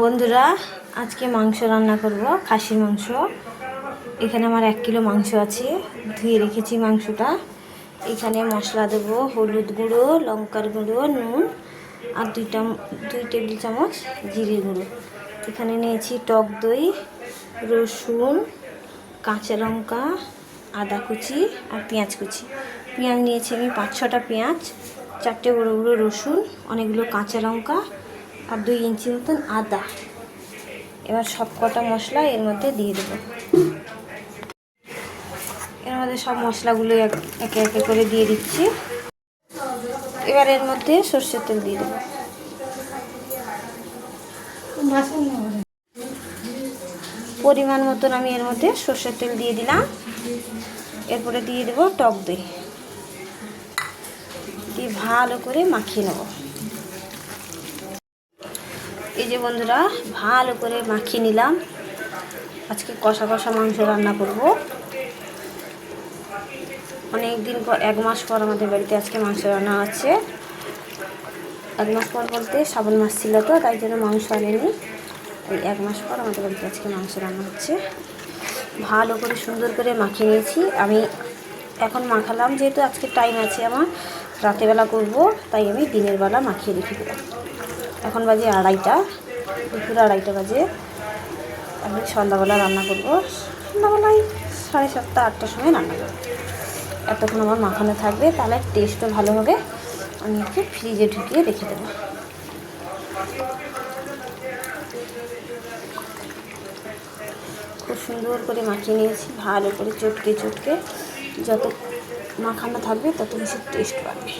বন্ধুরা, আজকে মাংস রান্না করব, খাসির মাংস। এখানে আমার এক কিলো মাংস আছে, ধুয়ে রেখেছি মাংসটা। এখানে মশলা দেবো, হলুদ গুঁড়ো, লঙ্কার গুঁড়ো, নুন আর দুইটা, দুই টেবিল চামচ জিরে গুঁড়ো। এখানে নিয়েছি টক দই, রসুন, কাঁচা লঙ্কা, আদা কুচি আর পেঁয়াজ কুচি। পেঁয়াজ নিয়েছি আমি পাঁচ ছটা পেঁয়াজ, চারটে বড়ো বড়ো রসুন, অনেকগুলো কাঁচা লঙ্কা আর দুই ইঞ্চি মতন আদা। এবার সব কটা মশলা এর মধ্যে দিয়ে দেবো। এর মধ্যে সব মশলাগুলো এক- একে করে দিয়ে দিচ্ছি। এবার এর মধ্যে সর্ষের তেল দিয়ে দেবো। পরিমাণ মতন আমি এর মধ্যে সর্ষের তেল দিয়ে দিলাম। এরপরে দিয়ে দেবো টক দই। দিয়ে ভালো করে মাখিয়ে নেব। এই যে বন্ধুরা, ভালো করে মাখিয়ে নিলাম। আজকে কষা কষা মাংস রান্না করব। অনেক দিন পর, এক মাস পর আমাদের বাড়িতে আজকে মাংস রান্না আছে এক মাস পর বলতে শ্রাবণ মাস ছিল তো, তাই জন্য মাংস আনেনি। এই এক মাস পর আমাদের বাড়িতে আজকে মাংস রান্না হচ্ছে। ভালো করে সুন্দর করে মাখিয়ে নিয়েছি। আমি এখন মাখালাম, যেহেতু আজকে টাইম আছে আমার। রাতেরবেলা করব, তাই আমি দিনের বেলা মাখিয়ে রেখে দিলাম। এখন বাজে আড়াইটা, দুপুর আড়াইটা বাজে। আমি সন্ধ্যাবেলা রান্না করব। সন্ধ্যাবেলায় সাড়ে সাতটা, আটটার সময় রান্না করব। এতক্ষণ আমার মাখানো থাকবে, তাহলে টেস্টও ভালো হবে। আমি একটু ফ্রিজে ঢুকিয়ে রেখে দেবো। খুব সুন্দর করে মাখিয়ে নিয়েছি, ভালো করে চটকে চটকে, যত মাখানো থাকবে তত বেশি টেস্ট পাবে।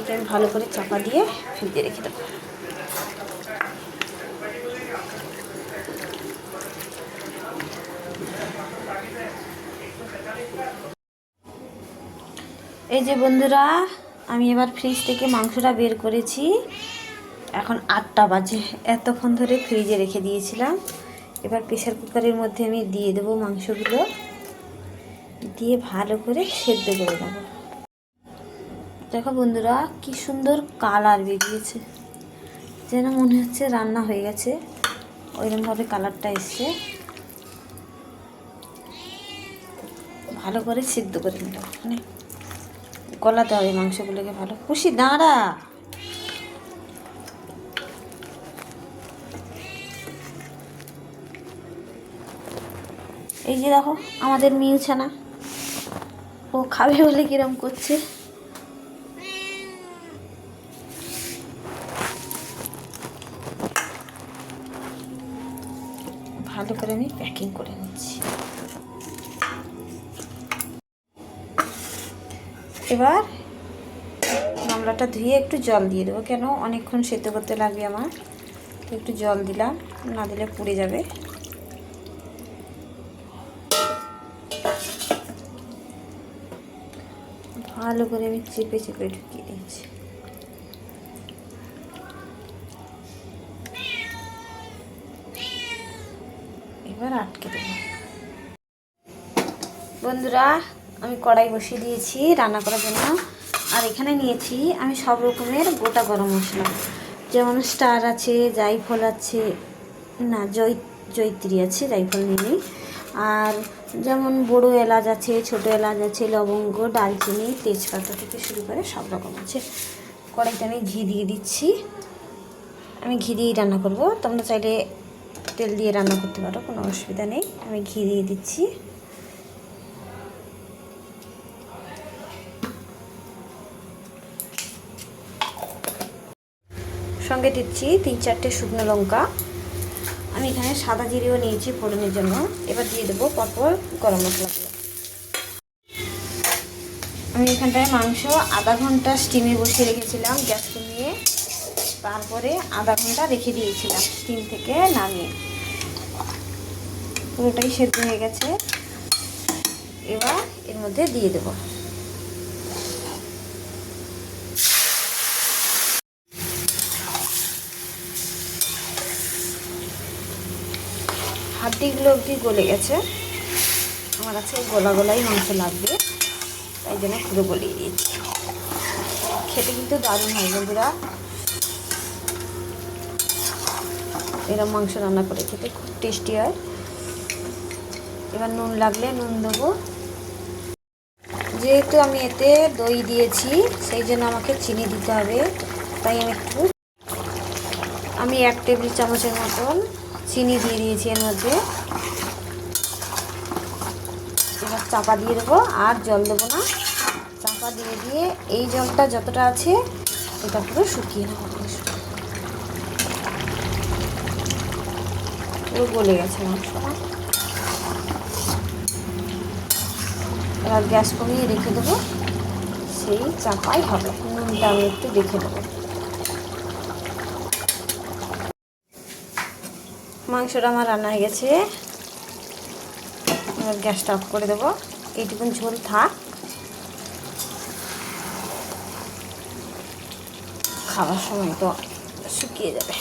এটা আমি ভালো করে চাপা দিয়ে ফ্রিজে রেখে দেবো। এই যে বন্ধুরা, আমি এবার ফ্রিজ থেকে মাংসটা বের করেছি। এখন আটটা বাজে, এতক্ষণ ধরে ফ্রিজে রেখে দিয়েছিলাম। এবার প্রেশার কুকারের মধ্যে আমি দিয়ে দেবো মাংসগুলো। দিয়ে ভালো করে সেদ্ধ করে দেবো দেখো বন্ধুরা, কি সুন্দর কালার বেরিয়েছে। যেন মনে হচ্ছে রান্না হয়ে গেছে। ওইরকমভাবে কালারটা এসছে। ভালো করে সিদ্ধ করে হবে মানে গলাতে হবে মাংসগুলোকে ভালো। খুশি, দাঁড়া। এই যে দেখো, আমাদের মিউ ছানা ও খাবে বলে কিরম করছে? ভালো করে আমি প্যাকিং করে নিচ্ছি। এবার গামলাটা ধুয়ে একটু জল দিয়ে দেবো। কেন? অনেকক্ষণ সেদ্ধ করতে লাগবে আমার। একটু জল দিলাম, না দিলে পুড়ে যাবে। ভালো করে আমি চেপে চেপে ঢুকিয়ে দিচ্ছি এবার আটকে দেবো। বন্ধুরা, আমি কড়াই বসিয়ে দিয়েছি রান্না করার জন্য। আর এখানে নিয়েছি আমি সব রকমের গোটা গরম মশলা। যেমন স্টার আছে জাইফল আছে, না জৈ জৈত্রী আছে জাইফল নিয়ে আর যেমন বড়ো এলাচ আছে, ছোটো এলাচ আছে, লবঙ্গ, ডালচিনি, তেজপাতা থেকে শুরু করে সব রকম আছে। কড়াইতে আমি ঘি দিয়ে দিচ্ছি। আমি ঘি দিয়েই রান্না করব। তোমরা চাইলে তেল দিয়ে রান্না করতে পারো, কোনো অসুবিধা নেই। আমি ঘি দিয়ে দিচ্ছি। সঙ্গে দিচ্ছি তিন চারটে শুকনো লঙ্কা। আমি এখানে সাদা জিরেও নিয়েছি ফোড়নের জন্য। এবার দিয়ে দেবো পরপর গরম মশলাগুলো আমি এখানটায় মাংস আধা ঘণ্টা স্টিমে বসিয়ে রেখেছিলাম, গ্যাস কমিয়ে। তারপরে আধা ঘণ্টা রেখে দিয়েছিলাম স্টিম থেকে নামিয়ে। পুরোটাই সেদ্ধ হয়ে গেছে। এবার এর মধ্যে দিয়ে দেবো। হাড্ডিগুলো অবধি গলে গেছে? আমার কাছে গোলা গোলাই মাংস লাগবে। তাই জন্য পুরো গলিয়ে দিয়েছি। খেতে কিন্তু দারুণ হয় বন্ধুরা। এরকম মাংস রান্না করে খেতে খুব টেস্টি হয়। এবার নুন লাগলে নুন দেবো। যেহেতু আমি এতে দই দিয়েছি, সেই জন্য আমাকে চিনি দিতে হবে। তাই আমি একটু আমি এক টেবিল চামচের মতন চিনি দিয়ে দিয়েছি এর মধ্যে। এবার চাপা দিয়ে দেবো, আর জল দেবো না। চাপা দিয়ে দিয়ে এই জলটা যতটা আছে এটা পুরো শুকিয়ে নেব পুরো গলে গেছে মাংসটা। এবার গ্যাস কমিয়ে রেখে দেবো। সেই চাপাই হবে, নুনটা আমি একটু দেখে দেবো। মাংসটা আমার রান্না হয়ে গেছে। গ্যাসটা অফ করে দেবো। এইটুকুন ঝোল থাক। খাওয়ার সময় তো শুকিয়ে যাবে।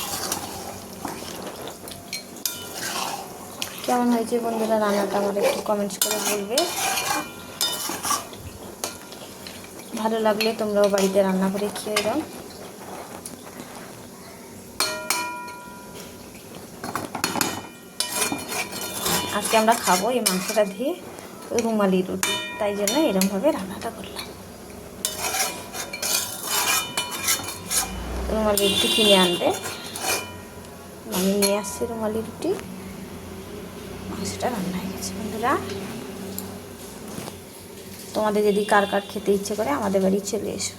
কেমন হয়েছে বন্ধুরা রান্নাটা আমার একটু কমেন্টস করে বলবে। ভালো লাগলে তোমরাও বাড়িতে রান্না করে খেয়ে দাও আজকে আমরা খাব এই মাংসটা দিয়ে রুমালি রুটি। তাই জন্য এরমভাবে রান্নাটা করলাম। রুমালি রুটি কিনে আনবে। আমি নিয়ে আসছি রুমালি রুটি। মাংসটা রান্না হয়ে গেছে, বন্ধুরা। তোমাদের যদি কার কার খেতে ইচ্ছে করে আমাদের বাড়ি চলে এসো।